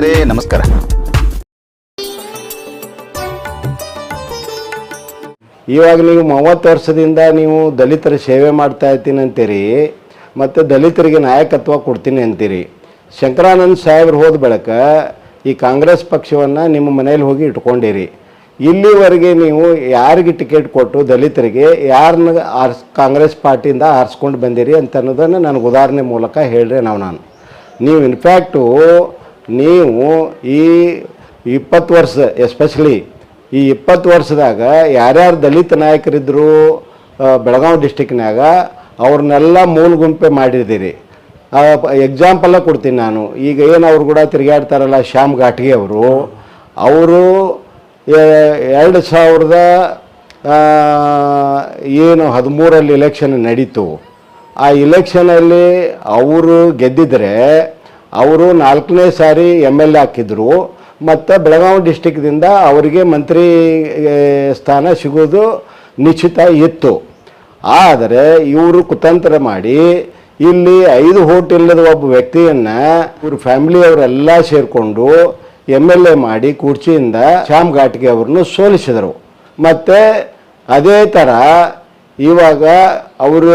ಸ್ನೇಹಿತರೆ, ನಮಸ್ಕಾರ. ಇವಾಗ ನೀವು ಮೂವತ್ತು ವರ್ಷದಿಂದ ನೀವು ದಲಿತರ ಸೇವೆ ಮಾಡ್ತಾ ಇರ್ತೀನಿ ಅಂತೀರಿ, ಮತ್ತು ದಲಿತರಿಗೆ ನಾಯಕತ್ವ ಕೊಡ್ತೀನಿ ಅಂತೀರಿ. ಶಂಕರಾನಂದ್ ಸಾಹೇಬ್ರು ಹೋದ ಬಳಿಕ ಈ ಕಾಂಗ್ರೆಸ್ ಪಕ್ಷವನ್ನು ನಿಮ್ಮ ಮನೇಲಿ ಹೋಗಿ ಇಟ್ಕೊಂಡಿರಿ. ಇಲ್ಲಿವರೆಗೆ ನೀವು ಯಾರಿಗೆ ಟಿಕೆಟ್ ಕೊಟ್ಟು ದಲಿತರಿಗೆ ಯಾರನ್ನ ಆರ್ಸ್ ಕಾಂಗ್ರೆಸ್ ಪಾರ್ಟಿಯಿಂದ ಆರಿಸ್ಕೊಂಡು ಬಂದಿರಿ ಅಂತ ಅನ್ನೋದನ್ನು ನನಗೆ ಉದಾಹರಣೆ ಮೂಲಕ ಹೇಳ್ರಿ ನಾವು ನಾನು. ನೀವು ಇನ್ಫ್ಯಾಕ್ಟು ನೀವು ಈ ಇಪ್ಪತ್ತು ವರ್ಷ ಎಸ್ಪೆಷಲಿ ಈ ಇಪ್ಪತ್ತು ವರ್ಷದಾಗ ಯಾರ್ಯಾರು ದಲಿತ ನಾಯಕರಿದ್ದರು ಬೆಳಗಾವಿ ಡಿಸ್ಟಿಕ್ನಾಗ ಅವ್ರನ್ನೆಲ್ಲ ಮೂಲ ಗುಂಪೆ ಮಾಡಿದ್ದೀರಿ ಎಕ್ಸಾಂಪಲ್ಲ ಕೊಡ್ತೀನಿ ನಾನು. ಈಗ ಏನು ಅವ್ರು ಕೂಡ ತಿರುಗಾಡ್ತಾರಲ್ಲ ಶ್ಯಾಮ್ ಘಾಟ್ಗೆ ಅವರು. ಅವರು ಎರಡು ಸಾವಿರದ ಏನು ಹದಿಮೂರಲ್ಲಿ ಇಲೆಕ್ಷನ್ ನಡೀತು. ಆ ಇಲೆಕ್ಷನಲ್ಲಿ ಅವರು ಗೆದ್ದಿದ್ರೆ ಅವರು ನಾಲ್ಕನೇ ಸಾರಿ ಎಂ ಎಲ್ ಎ ಹಾಕಿದ್ರು. ಮತ್ತು ಬೆಳಗಾವಿ ಡಿಸ್ಟಿಕ್ದಿಂದ ಅವರಿಗೆ ಮಂತ್ರಿ ಸ್ಥಾನ ಸಿಗೋದು ನಿಶ್ಚಿತ ಇತ್ತು. ಆದರೆ ಇವರು ಕುತಂತ್ರ ಮಾಡಿ ಇಲ್ಲಿ ಐದು ಹೋಟ್ ಇಲ್ಲದ ಒಬ್ಬ ವ್ಯಕ್ತಿಯನ್ನು ಇವ್ರ ಫ್ಯಾಮಿಲಿಯವರೆಲ್ಲ ಸೇರಿಕೊಂಡು ಎಂ ಎಲ್ ಎ ಮಾಡಿ ಕುರ್ಚಿಯಿಂದ ಶ್ಯಾಮ್ ಘಾಟ್ಗೆ ಅವ್ರನ್ನು ಸೋಲಿಸಿದರು. ಮತ್ತು ಅದೇ ಥರ ಇವಾಗ ಅವರು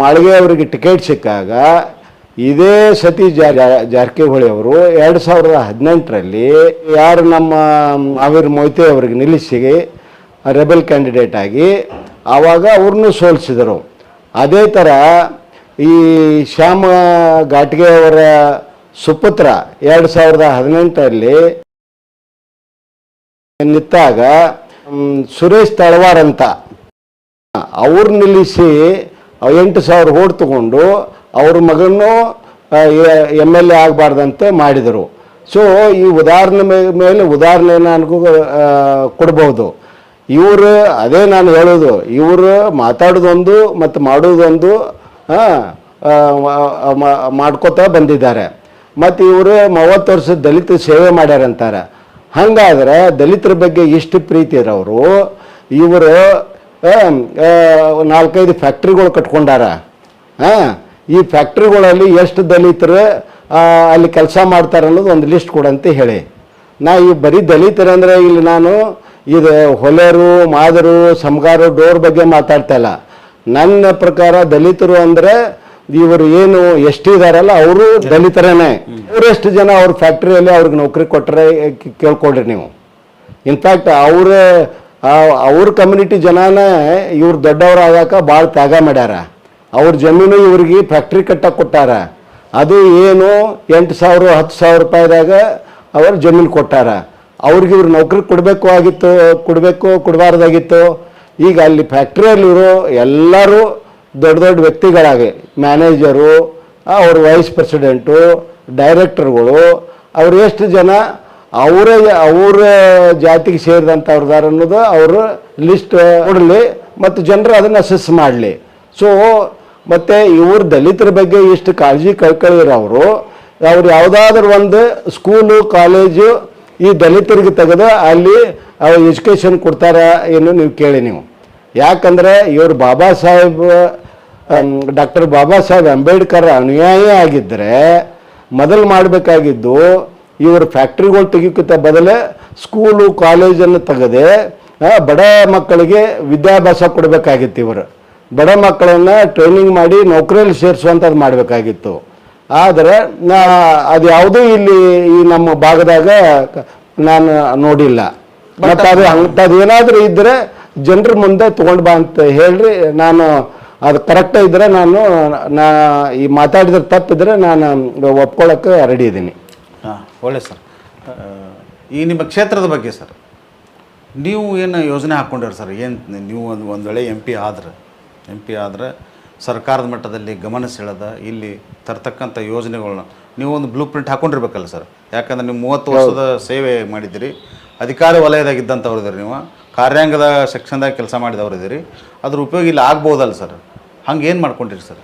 ಮಾಳಿಗೆ ಅವರಿಗೆ ಟಿಕೆಟ್ ಸಿಕ್ಕಾಗ ಇದೇ ಸತಿ ಜಾರ ಜಾರಕಿಹೊಳಿ ಅವರು ಎರಡು ಸಾವಿರದ ಹದಿನೆಂಟರಲ್ಲಿ ಯಾರು ನಮ್ಮ ಅವಿರ್ ಮೊಯ್ತೆ ಅವರಿಗೆ ನಿಲ್ಲಿಸಿ ರೆಬೆಲ್ ಕ್ಯಾಂಡಿಡೇಟ್ ಆಗಿ ಆವಾಗ ಅವ್ರನ್ನೂ ಸೋಲಿಸಿದರು. ಅದೇ ಥರ ಈ ಶ್ಯಾಮ ಘಾಟ್ಗೆ ಅವರ ಸುಪುತ್ರ ಎರಡು ಸಾವಿರದ ಹದಿನೆಂಟರಲ್ಲಿ ನಿಂತಾಗ ಸುರೇಶ್ ತಳವಾರ್ ಅಂತ. ಅವ್ರು ನಿಲ್ಲಿಸಿ ಎಂಟು ಸಾವಿರ ಓಟ್ ತಗೊಂಡು ಅವ್ರ ಮಗನೂ ಎಂ ಎಲ್ ಎ ಆಗಬಾರ್ದಂತೆ ಮಾಡಿದರು. ಸೊ ಈ ಉದಾಹರಣೆ ಮೇಲೆ ಉದಾಹರಣೆ ನನಗೂ ಕೊಡ್ಬೋದು. ಇವರು, ಅದೇ ನಾನು ಹೇಳೋದು, ಇವರು ಮಾತಾಡೋದೊಂದು ಮತ್ತು ಮಾಡೋದೊಂದು ಮಾಡ್ಕೋತಾ ಬಂದಿದ್ದಾರೆ. ಮತ್ತು ಇವರು ಮೂವತ್ತು ವರ್ಷ ದಲಿತ ಸೇವೆ ಮಾಡ್ಯಾರಂತಾರೆ. ಹಾಗಾದ್ರೆ ದಲಿತರ ಬಗ್ಗೆ ಇಷ್ಟು ಪ್ರೀತಿ ಇರೋರು, ಇವರು ನಾಲ್ಕೈದು ಫ್ಯಾಕ್ಟ್ರಿಗಳು ಕಟ್ಕೊಂಡಾರ. ಹಾಂ ಈ ಫ್ಯಾಕ್ಟ್ರಿಗಳಲ್ಲಿ ಎಷ್ಟು ದಲಿತರು ಅಲ್ಲಿ ಕೆಲಸ ಮಾಡ್ತಾರೆ ಅನ್ನೋದು ಒಂದು ಲಿಸ್ಟ್ ಕೊಡಂತ ಹೇಳಿ. ನಾ ಈ ಬರೀ ದಲಿತರಂದ್ರೆ ಇಲ್ಲಿ ನಾನು ಇದು ಹೊಲೆರು ಮಾದರು ಸಮಗಾರು ಡೋರ್ ಬಗ್ಗೆ ಮಾತಾಡ್ತಾ ಇಲ್ಲ. ನನ್ನ ಪ್ರಕಾರ ದಲಿತರು ಅಂದರೆ ಇವರು ಏನು ಎಷ್ಟು ಇದಾರಲ್ಲ ಅವರು ದಲಿತರೇನೆ. ಇವರೆಷ್ಟು ಜನ ಅವ್ರ ಫ್ಯಾಕ್ಟ್ರಿಯಲ್ಲಿ ಅವ್ರಿಗೆ ನೌಕರಿ ಕೊಟ್ಟರೆ ಕೇಳ್ಕೊಳ್ರಿ ನೀವು. ಇನ್ಫ್ಯಾಕ್ಟ್ ಅವ್ರ ಅವ್ರ ಕಮ್ಯುನಿಟಿ ಜನನೇ ಇವ್ರು ದೊಡ್ಡವ್ರು ಆಗಾಕ ಭಾಳ ತ್ಯಾಗ ಮಾಡ್ಯಾರ. ಅವ್ರ ಜಮೀನು ಇವ್ರಿಗೆ ಫ್ಯಾಕ್ಟ್ರಿ ಕಟ್ಟಕ್ಕೆ ಕೊಟ್ಟಾರ. ಅದು ಏನು ಎಂಟು ಸಾವಿರ, ಹತ್ತು ಸಾವಿರ ರೂಪಾಯಿದಾಗ ಅವ್ರ ಜಮೀನು ಕೊಟ್ಟಾರ. ಅವ್ರಿಗೆ ಇವ್ರು ನೌಕರಿ ಕೊಡಬೇಕು ಆಗಿತ್ತು, ಕೊಡಬೇಕು, ಕೊಡಬಾರ್ದಾಗಿತ್ತು. ಈಗ ಅಲ್ಲಿ ಫ್ಯಾಕ್ಟ್ರಿಯಲ್ಲಿರೋ ಎಲ್ಲರೂ ದೊಡ್ಡ ದೊಡ್ಡ ವ್ಯಕ್ತಿಗಳಾಗಿ ಮ್ಯಾನೇಜರು ಅವ್ರ ವೈಸ್ ಪ್ರೆಸಿಡೆಂಟು ಡೈರೆಕ್ಟರ್ಗಳು ಅವ್ರು ಎಷ್ಟು ಜನ ಅವರ ಅವರ ಜಾತಿಗೆ ಸೇರಿದಂಥವ್ರದಾರ ಅನ್ನೋದು ಅವರು ಲಿಸ್ಟ್ ಕೊಡಲಿ ಮತ್ತು ಜನರು ಅದನ್ನು ಅಸೆಸ್ ಮಾಡಲಿ. ಸೊ ಮತ್ತು ಇವರು ದಲಿತರ ಬಗ್ಗೆ ಇಷ್ಟು ಕಾಳಜಿ ಕಳ್ಕೊಳ್ಳಿರೋರು ಅವ್ರು. ಯಾವುದಾದ್ರೂ ಒಂದು ಸ್ಕೂಲು, ಕಾಲೇಜು ಈ ದಲಿತರಿಗೆ ತೆಗೆದು ಅಲ್ಲಿ ಅವ್ರು ಎಜುಕೇಷನ್ ಕೊಡ್ತಾರ ಏನು ನೀವು ಕೇಳಿ ನೀವು. ಯಾಕಂದರೆ ಇವರು ಬಾಬಾ ಸಾಹೇಬ್ ಡಾಕ್ಟರ್ ಬಾಬಾ ಸಾಹೇಬ್ ಅಂಬೇಡ್ಕರ್ ಅನುಯಾಯಿ ಆಗಿದ್ದರೆ ಮೊದಲು ಮಾಡಬೇಕಾಗಿದ್ದು ಇವರು ಫ್ಯಾಕ್ಟ್ರಿಗಳು ತೆಗಿಯೋಕ್ಕಿಂತ ಬದಲೇ ಸ್ಕೂಲು, ಕಾಲೇಜನ್ನು ತೆಗೆದೇ ಬಡ ಮಕ್ಕಳಿಗೆ ವಿದ್ಯಾಭ್ಯಾಸ ಕೊಡಬೇಕಾಗಿತ್ತು ಇವರು. ಬಡ ಮಕ್ಕಳನ್ನ ಟ್ರೈನಿಂಗ್ ಮಾಡಿ ನೌಕರಿಯಲ್ಲಿ ಸೇರಿಸುವಂಥದ್ದು ಮಾಡಬೇಕಾಗಿತ್ತು. ಆದರೆ ನಾ ಅದು ಯಾವುದೂ ಇಲ್ಲಿ ಈ ನಮ್ಮ ಭಾಗದಾಗ ನಾನು ನೋಡಿಲ್ಲ. ಮತ್ತು ಅದು ಅಂಥದ್ದು ಏನಾದರೂ ಇದ್ದರೆ ಜನರ ಮುಂದೆ ತೊಗೊಂಡು ಬಾ ಅಂತ ಹೇಳ್ರಿ ನಾನು ಅದು ಕರೆಕ್ಟ್ ಇದ್ದರೆ ನಾನು ನಾ ಈ ಮಾತಾಡಿದ್ರೆ ತಪ್ಪಿದ್ರೆ ನಾನು ಒಪ್ಕೊಳ್ಳೋಕೆ ರೆಡಿ ಇದ್ದೀನಿ ಹಾಂ ಒಳ್ಳೆ ಸರ್. ಈ ನಿಮ್ಮ ಕ್ಷೇತ್ರದ ಬಗ್ಗೆ ಸರ್ ನೀವು ಏನು ಯೋಜನೆ ಹಾಕ್ಕೊಂಡಿರಿ ಸರ್? ಏನು ನೀವು ಒಂದು ಒಂದು ವೇಳೆ ಎಂ ಪಿ ಆದ್ರೆ? ಎಂ ಪಿ ಆದರೆ ಸರ್ಕಾರದ ಮಟ್ಟದಲ್ಲಿ ಗಮನ ಸೆಳೆದ ಇಲ್ಲಿ ತರ್ತಕ್ಕಂಥ ಯೋಜನೆಗಳನ್ನ ನೀವು ಒಂದು ಬ್ಲೂ ಪ್ರಿಂಟ್ ಹಾಕ್ಕೊಂಡಿರ್ಬೇಕಲ್ಲ ಸರ್? ಯಾಕಂದ್ರೆ ನೀವು ಮೂವತ್ತು ವರ್ಷದ ಸೇವೆ ಮಾಡಿದ್ದೀರಿ. ಅಧಿಕಾರ ವಲಯದಾಗಿದ್ದಂಥವ್ರು ಇದ್ದೀರಿ ನೀವು. ಕಾರ್ಯಾಂಗದ ಸೆಕ್ಷನ್ದಾಗ ಕೆಲಸ ಮಾಡಿದವರು ಇದ್ದೀರಿ. ಅದ್ರ ಉಪಯೋಗ ಇಲ್ಲಿ ಆಗ್ಬೋದಲ್ಲ ಸರ್? ಹಂಗೆ ಏನು ಮಾಡ್ಕೊಂಡಿರಿ ಸರ್?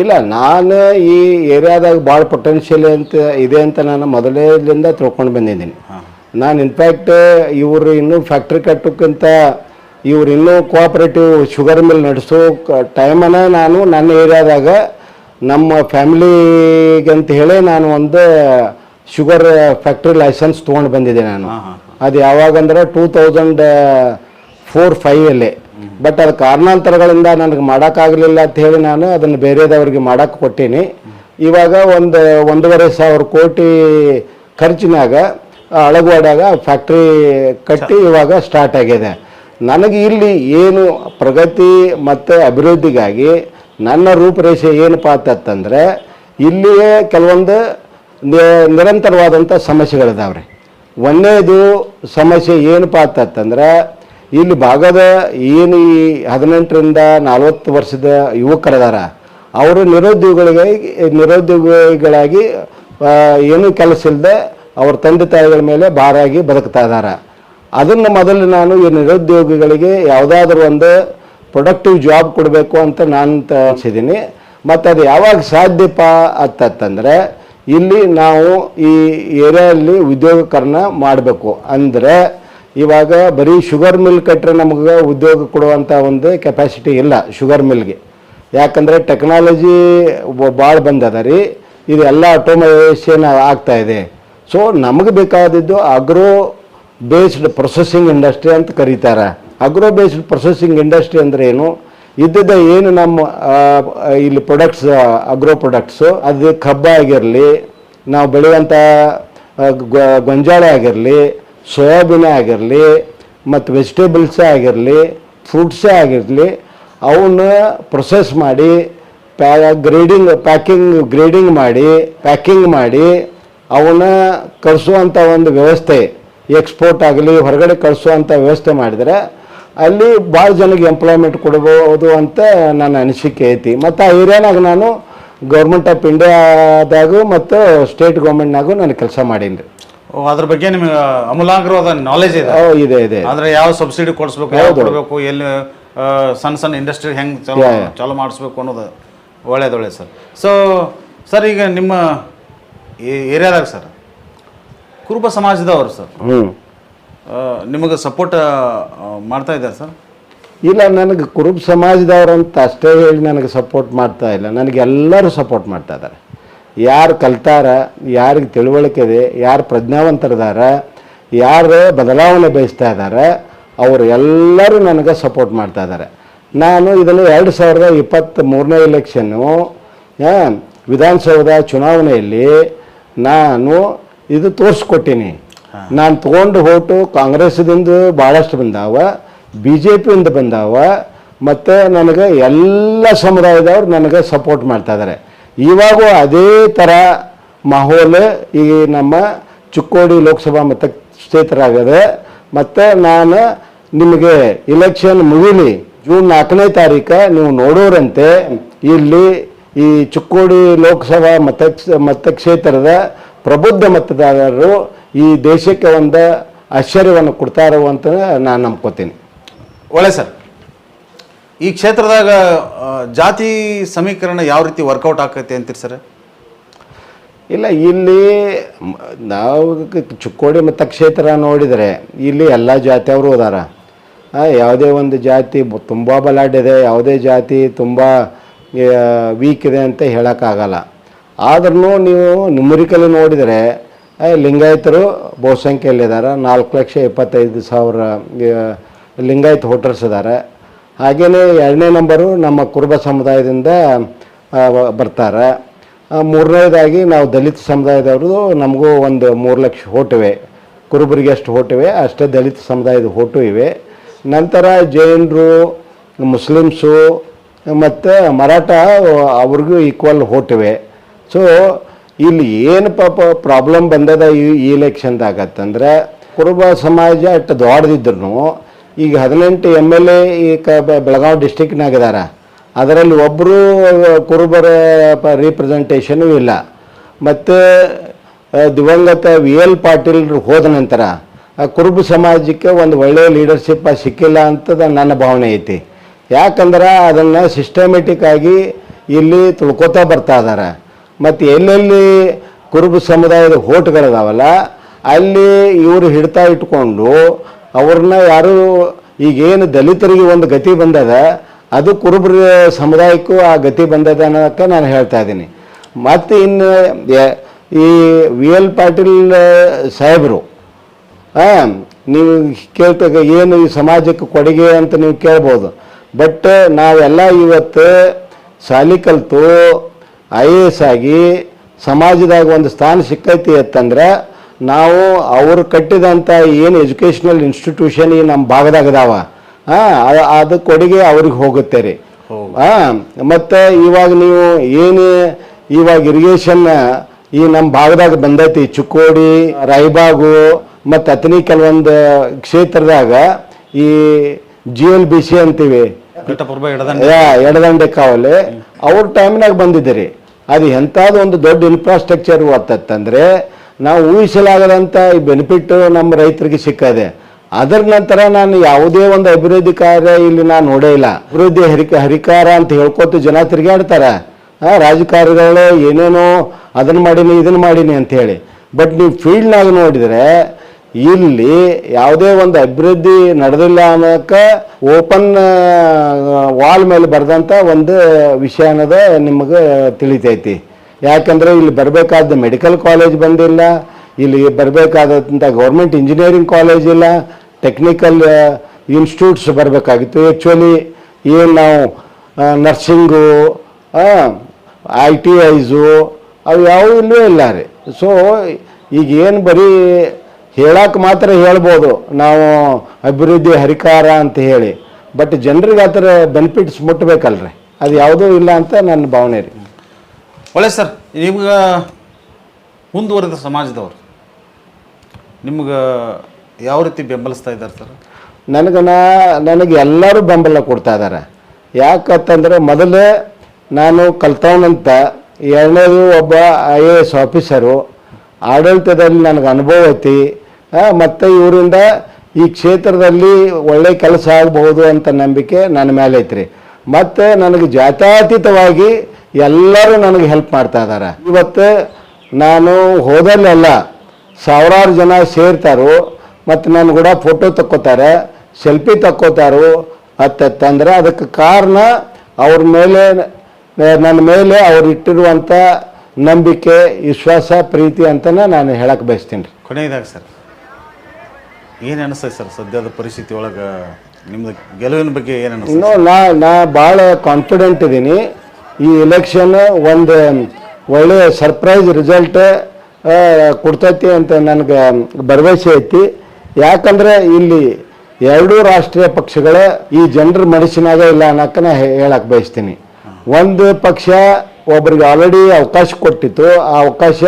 ಇಲ್ಲ ನಾನು ಈ ಏರಿಯಾದಾಗ ಭಾಳ ಪೊಟೆನ್ಷಿಯಲ್ ಅಂತ ಇದೆ ಅಂತ ನಾನು ಮೊದಲೇದಿಂದ ತಿಳ್ಕೊಂಡು ಬಂದಿದ್ದೀನಿ. ನಾನು ಇನ್ಫ್ಯಾಕ್ಟ್ ಇವರು ಇನ್ನೂ ಫ್ಯಾಕ್ಟ್ರಿ ಕಟ್ಟೋಕ್ಕಿಂತ ಇವ್ರು ಇನ್ನೂ ಕೋಆಪರೇಟಿವ್ ಶುಗರ್ ಮಿಲ್ ನಡೆಸೋ ಟೈಮನ್ನ ನಾನು ನನ್ನ ಏರಿಯಾದಾಗ ನಮ್ಮ ಫ್ಯಾಮಿಲಿಗೆ ಅಂತ ಹೇಳಿ ನಾನು ಒಂದು ಶುಗರ್ ಫ್ಯಾಕ್ಟ್ರಿ ಲೈಸೆನ್ಸ್ ತೊಗೊಂಡು ಬಂದಿದ್ದೆ ನಾನು. ಅದು ಯಾವಾಗಂದ್ರೆ ಟೂ ತೌಸಂಡ್ ಫೋರ್ ಫೈವಲ್ಲಿ ಬಟ್ ಅದು ಕಾರಣಾಂತರಗಳಿಂದ ನನಗೆ ಮಾಡೋಕ್ಕಾಗಲಿಲ್ಲ ಅಂತ ಹೇಳಿ ನಾನು ಅದನ್ನು ಬೇರೆದವ್ರಿಗೆ ಮಾಡೋಕ್ಕೆ ಕೊಟ್ಟೀನಿ. ಇವಾಗ ಒಂದು ಒಂದೂವರೆ ಸಾವಿರ ಕೋಟಿ ಖರ್ಚಿನಾಗ ಅಳಗವಾಡಾಗ ಫ್ಯಾಕ್ಟ್ರಿ ಕಟ್ಟಿ ಇವಾಗ ಸ್ಟಾರ್ಟ್ ಆಗಿದೆ. ನನಗೆ ಇಲ್ಲಿ ಏನು ಪ್ರಗತಿ ಮತ್ತು ಅಭಿವೃದ್ಧಿಗಾಗಿ ನನ್ನ ರೂಪರೇಷೆ ಏನಪ್ಪ ಅಂತಂದರೆ ಇಲ್ಲಿಯೇ ಕೆಲವೊಂದು ನಿರಂತರವಾದಂಥ ಸಮಸ್ಯೆಗಳಿದಾವೆ ರೀ ಒಂದೇದು ಸಮಸ್ಯೆ ಏನಪ್ಪ ಅಂತಂದ್ರೆ ಇಲ್ಲಿ ಭಾಗದ ಏನು ಈ ಹದಿನೆಂಟರಿಂದ ನಲವತ್ತು ವರ್ಷದ ಯುವಕರದಾರ, ಅವರು ನಿರುದ್ಯೋಗಿಗಳಿಗೆ, ನಿರುದ್ಯೋಗಿಗಳಾಗಿ ಏನೂ ಕೆಲಸ ಇಲ್ಲದೆ ಅವ್ರ ತಂದೆ ತಾಯಿಗಳ ಮೇಲೆ ಭಾರಾಗಿ ಬದುಕ್ತಾ ಇದ್ದಾರೆ ಅದನ್ನು ಮೊದಲು ನಾನು ಈ ನಿರುದ್ಯೋಗಿಗಳಿಗೆ ಯಾವುದಾದ್ರೂ ಒಂದು ಪ್ರೊಡಕ್ಟಿವ್ ಜಾಬ್ ಕೊಡಬೇಕು ಅಂತ ನಾನು ತಿಳಿಸಿದ್ದೀನಿ ಮತ್ತು ಅದು ಯಾವಾಗ ಸಾಧ್ಯಪ್ಪ ಅಂತಂದರೆ ಇಲ್ಲಿ ನಾವು ಈ ಏರಿಯಲ್ಲಿ ಉದ್ಯೋಗಕರಣ ಮಾಡಬೇಕು. ಅಂದರೆ, ಇವಾಗ ಬರೀ ಶುಗರ್ ಮಿಲ್ ಕಟ್ಟರೆ ನಮಗೆ ಉದ್ಯೋಗ ಕೊಡುವಂಥ ಒಂದು ಕೆಪಾಸಿಟಿ ಇಲ್ಲ ಶುಗರ್ ಮಿಲ್ಗೆ ಯಾಕಂದರೆ ಟೆಕ್ನಾಲಜಿ ಭಾಳ ಬಂದದ ರೀ. ಇದೆಲ್ಲ ಆಟೋಮೇಷನ್ ಆಗ್ತಾ ಇದೆ. ಸೊ ನಮಗೆ ಬೇಕಾದದ್ದು ಅಗ್ರೋ ಬೇಸ್ಡ್ ಪ್ರೊಸೆಸಿಂಗ್ ಇಂಡಸ್ಟ್ರಿ ಅಂತ ಕರೀತಾರೆ. ಅಗ್ರೋ ಬೇಸ್ಡ್ ಪ್ರೊಸೆಸಿಂಗ್ ಇಂಡಸ್ಟ್ರಿ ಅಂದರೆ ಏನು? ಇದ್ದದ ಏನು ನಮ್ಮ ಇಲ್ಲಿ ಪ್ರೊಡಕ್ಟ್ಸ್ ಅಗ್ರೋ ಪ್ರೊಡಕ್ಟ್ಸು ಅದು ಕಬ್ಬ ಆಗಿರಲಿ, ನಾವು ಬೆಳೆಯುವಂಥ ಗೊಂಜಾಳೆ ಆಗಿರಲಿ, ಸೋಯಾಬೀನ್ ಆಗಿರಲಿ, ಮತ್ತು ವೆಜಿಟೇಬಲ್ಸೇ ಆಗಿರಲಿ ಫ್ರೂಟ್ಸೇ ಆಗಿರಲಿ, ಅವನ್ನ ಪ್ರೊಸೆಸ್ ಮಾಡಿ, ಪ್ಯಾ ಗ್ರೇಡಿಂಗ್ ಪ್ಯಾಕಿಂಗ್ ಗ್ರೇಡಿಂಗ್ ಮಾಡಿ ಪ್ಯಾಕಿಂಗ್ ಮಾಡಿ, ಅವನ್ನ ಕಳಿಸುವಂಥ ಒಂದು ವ್ಯವಸ್ಥೆ. ಎಕ್ಸ್ಪೋರ್ಟ್ ಆಗಲಿ ಹೊರಗಡೆ ಕಳಿಸುವಂಥ ವ್ಯವಸ್ಥೆ ಮಾಡಿದರೆ ಅಲ್ಲಿ ಭಾಳ ಜನಕ್ಕೆ ಎಂಪ್ಲಾಯ್ಮೆಂಟ್ ಕೊಡ್ಬೋದು ಅಂತ ನನ್ನ ಅನಿಸಿಕೆ ಐತಿ. ಮತ್ತು ಆ ಏರಿಯಾನಾಗ ನಾನು ಗೌರ್ಮೆಂಟ್ ಆಫ್ ಇಂಡಿಯಾದಾಗೂ ಮತ್ತು ಸ್ಟೇಟ್ ಗೌರ್ಮೆಂಟ್ನಾಗೂ ನಾನು ಕೆಲಸ ಮಾಡೀನಿ ರೀ ಓ ಅದ್ರ ಬಗ್ಗೆ ನಿಮಗೆ ಅಮೂಲಾಗ್ರವಾದ ನಾಲೆಜ್ ಇದೆ? ಇದೆ ಇದೆ ಅಂದ್ರೆ ಯಾವ ಸಬ್ಸಿಡಿ ಕೊಡಿಸ್ಬೇಕು ಯಾವ ಕೊಡಬೇಕು ಎಲ್ಲಿ ಸಣ್ಣ ಸಣ್ಣ ಇಂಡಸ್ಟ್ರಿ ಹೆಂಗೆ ಚಾಲು. ಚಾಲು ಮಾಡಿಸ್ಬೇಕು ಅನ್ನೋದು ಒಳ್ಳೇದು ಒಳ್ಳೇದು ಸರ್. ಸೊ ಸರ್ ಈಗ ನಿಮ್ಮ ಏರಿಯಾದಾಗ ಸರ್ ಕುರುಬ ಸಮಾಜದವರು ಸರ್. ಹ್ಞೂ ನಿಮಗೆ ಸಪೋರ್ಟ್ ಮಾಡ್ತಾ ಇದ್ದಾರೆ ಸರ್? ಇಲ್ಲ ನನಗೆ ಕುರುಬ ಅಂತ ಅಷ್ಟೇ ಹೇಳಿ ನನಗೆ ಸಪೋರ್ಟ್ ಮಾಡ್ತಾ ಇಲ್ಲ. ನನಗೆ ಎಲ್ಲರೂ ಸಪೋರ್ಟ್ ಮಾಡ್ತಾ ಇದ್ದಾರೆ. ಯಾರು ಕಲ್ತಾರ ಯಾರಿಗೆ ತಿಳುವಳಿಕೆ ಇದೆ ಯಾರು ಪ್ರಜ್ಞಾವಂತರಿದಾರ ಯಾರು ಬದಲಾವಣೆ ಬಯಸ್ತಾ ಇದ್ದಾರೆ ಅವರು ಎಲ್ಲರೂ ನನಗೆ ಸಪೋರ್ಟ್ ಮಾಡ್ತಾ ಇದ್ದಾರೆ. ನಾನು ಇದನ್ನು ಎರಡು ಸಾವಿರದ ಇಪ್ಪತ್ತ್ ಮೂರನೇ ಇಲೆಕ್ಷನ್ನು ವಿಧಾನಸೌಧ ಚುನಾವಣೆಯಲ್ಲಿ ನಾನು ಇದು ತೋರಿಸ್ಕೊಟ್ಟೀನಿ. ನಾನು ತೊಗೊಂಡು ಹೋಟು ಕಾಂಗ್ರೆಸ್ದಿಂದ ಭಾಳಷ್ಟು ಬಂದಾವ ಬಿ ಜೆ ಪಿಯಿಂದ ಬಂದಾವ, ಮತ್ತು ನನಗೆ ಎಲ್ಲ ಸಮುದಾಯದವ್ರು ನನಗೆ ಸಪೋರ್ಟ್ ಮಾಡ್ತಾ ಇದ್ದಾರೆ ಇವಾಗೂ ಅದೇ ಥರ ಮಾಹೋಲ್ ಈ ನಮ್ಮ ಚಿಕ್ಕೋಡಿ ಲೋಕಸಭಾ ಮತ ಕ್ಷೇತ್ರ ಆಗಿದೆ ಮತ್ತು ನಾನು ನಿಮಗೆ ಇಲೆಕ್ಷನ್ ಮುಗಿಲಿ, ಜೂನ್ ನಾಲ್ಕನೇ ತಾರೀಕು ನೀವು ನೋಡೋರಂತೆ, ಇಲ್ಲಿ ಈ ಚಿಕ್ಕೋಡಿ ಲೋಕಸಭಾ ಮತ ಮತಕ್ಷೇತ್ರದ ಪ್ರಬುದ್ಧ ಮತದಾರರು ಈ ದೇಶಕ್ಕೆ ಒಂದು ಆಶ್ಚರ್ಯವನ್ನು ಕೊಡ್ತಾರೋ ಅಂತ ನಾನು ನಂಬ್ಕೋತೀನಿ. ಒಳ್ಳೆ ಸರ್. ಈ ಕ್ಷೇತ್ರದಾಗ ಜಾತಿ ಸಮೀಕರಣ ಯಾವ ರೀತಿ ವರ್ಕೌಟ್ ಆಕೈತೆ ಅಂತೀರಿ ಸರ್? ಇಲ್ಲ ಇಲ್ಲಿ ನಾವು ಚಿಕ್ಕೋಡಿ ಮತ್ತು ಮತಕ್ಷೇತ್ರ ನೋಡಿದರೆ ಇಲ್ಲಿ ಎಲ್ಲ ಜಾತಿಯವರು ಅದಾರ. ಯಾವುದೇ ಒಂದು ಜಾತಿ ತುಂಬ ಬಲಾಢ್ಯದೆ ಯಾವುದೇ ಜಾತಿ ತುಂಬ ವೀಕ್ ಇದೆ ಅಂತ ಹೇಳೋಕ್ಕಾಗಲ್ಲ. ಆದ್ರೂ ನೀವು ನ್ಯೂಮರಿಕಲಿ ನೋಡಿದರೆ ಲಿಂಗಾಯತರು ಬಹುಸಂಖ್ಯೆಯಲ್ಲಿದ್ದಾರೆ. ನಾಲ್ಕು ಲಕ್ಷ ಇಪ್ಪತ್ತೈದು ಸಾವಿರ ಲಿಂಗಾಯತ್ ವೋಟರ್ಸ್ ಇದ್ದಾರೆ. ಹಾಗೆಯೇ ಎರಡನೇ ನಂಬರು ನಮ್ಮ ಕುರುಬ ಸಮುದಾಯದಿಂದ ಬರ್ತಾರೆ. ಮೂರನೇದಾಗಿ ನಾವು ದಲಿತ ಸಮುದಾಯದವರು ನಮಗೂ ಒಂದು ಮೂರು ಲಕ್ಷ ಹೋಟಿವೆ ಕುರುಬರಿಗೆ ಎಷ್ಟು ಹೋಟಿವೆ ಅಷ್ಟೇ ದಲಿತ ಸಮುದಾಯದ ಹೋಟು ಇವೆ. ನಂತರ ಜೈನರು, ಮುಸ್ಲಿಮ್ಸು, ಮತ್ತು ಮರಾಠ ಅವ್ರಿಗೂ ಈಕ್ವಲ್ ಓಟಿವೆ ಸೊ ಇಲ್ಲಿ ಏನು ಪಾಪ ಪ್ರಾಬ್ಲಮ್ ಬಂದದ ಈ ಇಲೆಕ್ಷನ್ದಾಗ ಅಂತಂದ್ರೆ ಕುರುಬ ಸಮಾಜ ಅಷ್ಟು ದೊಡ್ಡದಿದ್ರು ಈಗ ಹದಿನೆಂಟು ಎಂ ಎಲ್ ಎ ಈ ಕ ಬೆ- ಬೆಳಗಾವಿ ಡಿಸ್ಟಿಕ್ನಾಗ ಇದಾರ ಅದರಲ್ಲಿ ಒಬ್ಬರು ಕುರುಬರ ರೀಪ್ರೆಸೆಂಟೇಷನು ಇಲ್ಲ. ಮತ್ತು ದಿವಂಗತ ವಿ ಎಲ್ ಪಾಟೀಲ್ ಹೋದ ನಂತರ ಕುರುಬ ಸಮಾಜಕ್ಕೆ ಒಂದು ಒಳ್ಳೆಯ ಲೀಡರ್ಶಿಪ್ ಸಿಕ್ಕಿಲ್ಲ ಅಂತದ ನನ್ನ ಭಾವನೆ ಐತಿ. ಯಾಕಂದ್ರೆ ಅದನ್ನು ಸಿಸ್ಟಮೆಟಿಕ್ ಆಗಿ ಇಲ್ಲಿ ತಿಳ್ಕೊತಾ ಬರ್ತಾ ಇದ್ದಾರೆ ಮತ್ತು ಎಲ್ಲೆಲ್ಲಿ ಕುರುಬ ಸಮುದಾಯದ ಹೋಟ್ಗಳದಾವಲ್ಲ, ಅಲ್ಲಿ ಇವರು ಹಿಡ್ತಾ ಇಟ್ಕೊಂಡು ಅವ್ರನ್ನ ಯಾರು ಈಗೇನು ದಲಿತರಿಗೆ ಒಂದು ಗತಿ ಬಂದದ, ಅದು ಕುರುಬರ ಸಮುದಾಯಕ್ಕೂ ಆ ಗತಿ ಬಂದದ ಅನ್ನೋಕ್ಕೆ ನಾನು ಹೇಳ್ತಾ ಇದ್ದೀನಿ. ಮತ್ತು ಇನ್ನು ಈ ವಿ ಎಲ್ ಪಾಟೀಲ್ ಸಾಹೇಬರು ನೀವು ಕೇಳ್ತಾಗ ಏನು ಈ ಸಮಾಜಕ್ಕೆ ಕೊಡುಗೆ ಅಂತ ನೀವು ಕೇಳ್ಬೋದು. ಬಟ್ ನಾವೆಲ್ಲ ಇವತ್ತು ಶಾಲಿ ಕಲಿತು ಐ ಎ ಎಸ್ ಆಗಿ ಸಮಾಜದಾಗ ಒಂದು ಸ್ಥಾನ ಸಿಕ್ಕೈತಿ ಅಂತಂದ್ರೆ ನಾವು ಅವರು ಕಟ್ಟಿದಂಥ ಏನು ಎಜುಕೇಷನಲ್ ಇನ್ಸ್ಟಿಟ್ಯೂಷನ್ ಈ ನಮ್ಮ ಭಾಗದಾಗ ಅದಾವ ಹಾಂ ಅದು ಕೊಡುಗೆ ಅವ್ರಿಗೆ ಹೋಗುತ್ತೆ ರೀ ಮತ್ತೆ ಹಾಂ ಮತ್ತು ಇವಾಗ ನೀವು ಏನು ಇವಾಗ ಇರಿಗೇಷನ್ ಈ ನಮ್ಮ ಭಾಗದಾಗ ಬಂದೈತಿ ಚಿಕ್ಕೋಡಿ ರಾಯಬಾಗು ಮತ್ತು ಅತನಿ ಕೆಲವೊಂದು ಕ್ಷೇತ್ರದಾಗ ಈ ಜಿ ಎಲ್ ಬಿ ಸಿ ಅಂತೀವಿ. ಎಡದಂಡೆ. ಕಾವಲೆ ಅವ್ರ ಟೈಮ್ನಾಗ ಬಂದಿದ್ದೀರಿ. ಅದು ಎಂಥದ್ದು ಒಂದು ದೊಡ್ಡ ಇನ್ಫ್ರಾಸ್ಟ್ರಕ್ಚರ್ ಓದ್ತಂದ್ರೆ ನಾವು ಊಹಿಸಲಾಗದಂಥ ಈ ಬೆನಿಫಿಟ್ ನಮ್ಮ ರೈತರಿಗೆ ಸಿಕ್ಕದೆ. ಅದರ ನಂತರ ನಾನು ಯಾವುದೇ ಒಂದು ಅಭಿವೃದ್ಧಿ ಕಾರ್ಯ ಇಲ್ಲಿ ನಾನು ನೋಡೇ ಇಲ್ಲ. ಅಭಿವೃದ್ಧಿ ಹರಿಕ ಹರಿಕಾರ ಅಂತ ಹೇಳ್ಕೊತು ಜನ ತಿರುಗಾಡ್ತಾರೆ ಆ, ರಾಜಕಾರಣಿಗಳು ಏನೇನೋ ಅದನ್ನು ಮಾಡೀನಿ ಇದನ್ನು ಮಾಡೀನಿ ಅಂತ ಹೇಳಿ. ಬಟ್ ನೀವು ಫೀಲ್ಡ್ನಾಗ ನೋಡಿದರೆ ಇಲ್ಲಿ ಯಾವುದೇ ಒಂದು ಅಭಿವೃದ್ಧಿ ನಡೆದಿಲ್ಲ ಅನ್ನೋಕೆ ಓಪನ್ ವಾಲ್ ಮೇಲೆ ಬರೆದಂಥ ಒಂದು ವಿಷಯ ಅನ್ನೋದು ನಿಮಗೆ ತಿಳಿತೈತಿ. ಯಾಕಂದರೆ ಇಲ್ಲಿ ಬರಬೇಕಾದ ಮೆಡಿಕಲ್ ಕಾಲೇಜ್ ಬಂದಿಲ್ಲ, ಇಲ್ಲಿ ಬರಬೇಕಾದಂಥ ಗೌರ್ಮೆಂಟ್ ಇಂಜಿನಿಯರಿಂಗ್ ಕಾಲೇಜ್ ಇಲ್ಲ ಟೆಕ್ನಿಕಲ್ ಇನ್ಸ್ಟಿಟ್ಯೂಟ್ಸ್ ಬರಬೇಕಾಗಿತ್ತು. ಆ್ಯಕ್ಚುಲಿ ಏನು ನಾವು ನರ್ಸಿಂಗು ಐ ಟಿ ಐಸು ಅವು ಯಾವ ಇಲ್ಲವೇ ಇಲ್ಲ ರೀ. ಸೊ ಈಗ ಏನು ಬರೀ ಹೇಳಕ್ಕೆ ಮಾತ್ರ ಹೇಳ್ಬೋದು. ನಾವು ಅಭಿವೃದ್ಧಿ ಹರಿಕಾರ ಅಂತ ಹೇಳಿ. ಬಟ್ ಜನರಿಗೆ ಆ ಥರ ಬೆನಿಫಿಟ್ಸ್ ಮುಟ್ಟಬೇಕಲ್ರಿ ಅದು ಯಾವುದೂ ಇಲ್ಲ ಅಂತ ನನ್ನ ಭಾವನೆ ರೀ. ಒಳ್ಳೆ ಸರ್ ನಿಮ್ಗೆ ಮುಂದುವರೆದ ಸಮಾಜದವರು ನಿಮ್ಗೆ ಯಾವ ರೀತಿ ಬೆಂಬಲಿಸ್ತಾ ಇದ್ದಾರೆ ಸರ್? ನನಗೆ ನಾ ನನಗೆ ಎಲ್ಲರೂ ಬೆಂಬಲ ಕೊಡ್ತಾ ಇದ್ದಾರೆ ಯಾಕಂತಂದರೆ ಮೊದಲೇ ನಾನು ಕಲ್ತವನಂತ ಎರಡನೇದು ಒಬ್ಬ ಐ ಎ ಎಸ್ ಆಫೀಸರು ಆಡಳಿತದಲ್ಲಿ ನನಗೆ ಅನುಭವ ಐತಿ. ಮತ್ತು ಇವರಿಂದ ಈ ಕ್ಷೇತ್ರದಲ್ಲಿ ಒಳ್ಳೆ ಕೆಲಸ ಆಗಬಹುದು ಅಂತ ನಂಬಿಕೆ ನನ್ನ ಮೇಲೆ ಐತ್ರಿ. ಮತ್ತು ನನಗೆ ಜಾತ್ಯಾತೀತವಾಗಿ ಎಲ್ಲರೂ ನನಗೆ ಹೆಲ್ಪ್ ಮಾಡ್ತಾ ಇದ್ದಾರೆ ಇವತ್ತು ನಾನು ಹೋದಲ್ಲೆಲ್ಲ ಸಾವಿರಾರು ಜನ ಸೇರ್ತಾರೋ, ಮತ್ತು ನನ್ನ ಕೂಡ ಫೋಟೋ ತಕ್ಕೋತಾರೆ ಸೆಲ್ಫಿ ತಕ್ಕೋತಾರೋ. ಅತ್ತಂದ್ರೆ ಅದಕ್ಕೆ ಕಾರಣ ಅವ್ರ ಮೇಲೆ, ನನ್ನ ಮೇಲೆ ಅವ್ರು ಇಟ್ಟಿರುವಂಥ ನಂಬಿಕೆ, ವಿಶ್ವಾಸ, ಪ್ರೀತಿ ಅಂತಲೇ ನಾನು ಹೇಳಕ್ಕೆ ಬಯಸ್ತೀನಿ ರೀ. ಕೊನೆಯದಾಗ ಸರ್. ಏನು ಅನಿಸ್ತದೆ ಸರ್ ಸದ್ಯದ ಪರಿಸ್ಥಿತಿ ಒಳಗೆ? ನಿಮ್ದು ಗೆಲುವಿನ ಬಗ್ಗೆ ಏನು ಇನ್ನು ನಾ ನಾ ಭಾಳ ಕಾನ್ಫಿಡೆಂಟ್ ಇದ್ದೀನಿ ಈ ಎಲೆಕ್ಷನ್ ಒಂದು ಒಳ್ಳೆಯ ಸರ್ಪ್ರೈಸ್ ರಿಸಲ್ಟ್ ಕೊಡ್ತೈತಿ ಅಂತ ನನಗೆ ಭರವಸೆ ಐತಿ. ಯಾಕಂದ್ರೆ ಇಲ್ಲಿ ಎರಡೂ ರಾಷ್ಟ್ರೀಯ ಪಕ್ಷಗಳ ಈ ಜನರ ಮನಸ್ಸಿನಾಗ ಇಲ್ಲ ಅನ್ನೋಕೆ ನಾ ಹೇಳಕ್ಕೆ ಬಯಸ್ತೀನಿ. ಒಂದು ಪಕ್ಷ ಒಬ್ರಿಗೆ ಆಲ್ರೆಡಿ ಅವಕಾಶ ಕೊಟ್ಟಿತ್ತು. ಆ ಅವಕಾಶ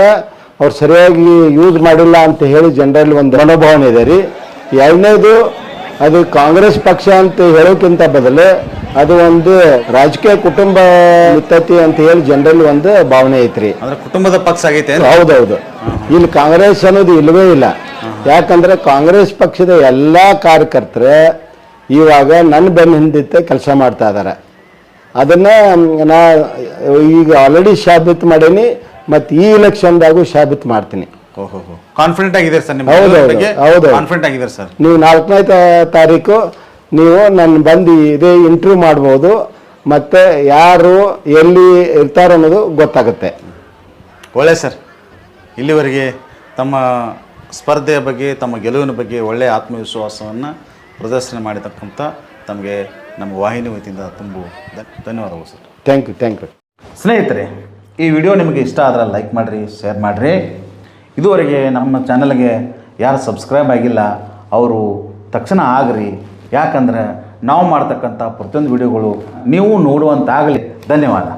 ಅವ್ರು ಸರಿಯಾಗಿ ಯೂಸ್ ಮಾಡಿಲ್ಲ ಅಂತ ಹೇಳಿ ಜನರಲ್ಲಿ ಒಂದು ಮನೋಭಾವನೆ ಇದೆ ರೀ. ಎರಡನೇದು ಅದು ಕಾಂಗ್ರೆಸ್ ಪಕ್ಷ ಅಂತ ಹೇಳೋಕ್ಕಿಂತ ಬದಲು ಅದು ಒಂದು ರಾಜಕೀಯ ಕುಟುಂಬ ಇತ್ತತಿ ಅಂತ ಹೇಳಿ ಜನರಲ್ಲಿ ಒಂದು ಭಾವನೆ ಐತ್ರಿ. ಅಂದ್ರೆ ಕುಟುಂಬದ ಪಕ್ಷ ಆಗೈತೆ ಹೌದೌದು. ಇಲ್ಲಿ ಕಾಂಗ್ರೆಸ್ ಅನ್ನೋದು ಇಲ್ಲವೇ ಇಲ್ಲ. ಯಾಕಂದ್ರೆ ಕಾಂಗ್ರೆಸ್ ಪಕ್ಷದ ಎಲ್ಲ ಕಾರ್ಯಕರ್ತರು ಇವಾಗ ನನ್ನ ಬೆನ್ನ ಹಿಂದಿತ್ತೆ ಕೆಲಸ ಮಾಡ್ತಾ ಇದ್ದಾರೆ ಅದನ್ನ ನಾ ಈಗ ಆಲ್ರೆಡಿ ಸಾಬೀತು ಮಾಡೀನಿ ಮತ್ತು ಈ ಇಲೆಕ್ಷನ್ದಾಗೂ ಸಾಬೀತು ಮಾಡ್ತೀನಿ. ಕಾನ್ಫಿಡೆಂಟ್ ಆಗಿದ್ದಾರೆ ಸರ್ ನಿಮ್ಮ ಹೌದು, ಬಗ್ಗೆ ಹೌದು. ಕಾನ್ಫಿಡೆಂಟ್ ಆಗಿದ್ದಾರೆ ಸರ್? ನೀವು ನಾಲ್ಕನೇ ತಾ- ತಾರೀಕು ನೀವು ನನ್ನ ಬಂದು ಇದೇ ಇಂಟರ್ವ್ಯೂ ಮಾಡ್ಬೋದು ಮತ್ತೆ ಯಾರು ಎಲ್ಲಿ ಇರ್ತಾರೆ ಅನ್ನೋದು ಗೊತ್ತಾಗುತ್ತೆ. ಒಳ್ಳೆ ಸರ್. ಇಲ್ಲಿವರೆಗೆ ತಮ್ಮ ಸ್ಪರ್ಧೆಯ ಬಗ್ಗೆ ತಮ್ಮ ಗೆಲುವಿನ ಬಗ್ಗೆ ಒಳ್ಳೆಯ ಆತ್ಮವಿಶ್ವಾಸವನ್ನು ಪ್ರದರ್ಶನ ಮಾಡಿರ್ತಕ್ಕಂಥ ತಮಗೆ ನಮ್ಮ ವಾಹಿನಿ ವತಿಯಿಂದ ತುಂಬ ಧನ್ಯವಾದಗಳು sir. Thank you thank you ಸ್ನೇಹಿತರೆ ಈ ವಿಡಿಯೋ ನಿಮಗೆ ಇಷ್ಟ ಆದರೆ ಲೈಕ್ ಮಾಡಿರಿ ಶೇರ್ ಮಾಡಿರಿ. ಇದುವರೆಗೆ ನಮ್ಮ ಚಾನಲ್ಗೆ ಯಾರು ಸಬ್ಸ್ಕ್ರೈಬ್ ಆಗಿಲ್ಲ, ಅವರು ತಕ್ಷಣ ಆಗ್ರಿ. ಯಾಕಂದ್ರೆ ನಾವು ಮಾಡ್ತಕ್ಕಂಥ ಪ್ರತಿಯೊಂದು ವಿಡಿಯೋಗಳು ನೀವು ನೋಡುವಂತಾಗಲಿ. ಧನ್ಯವಾದ.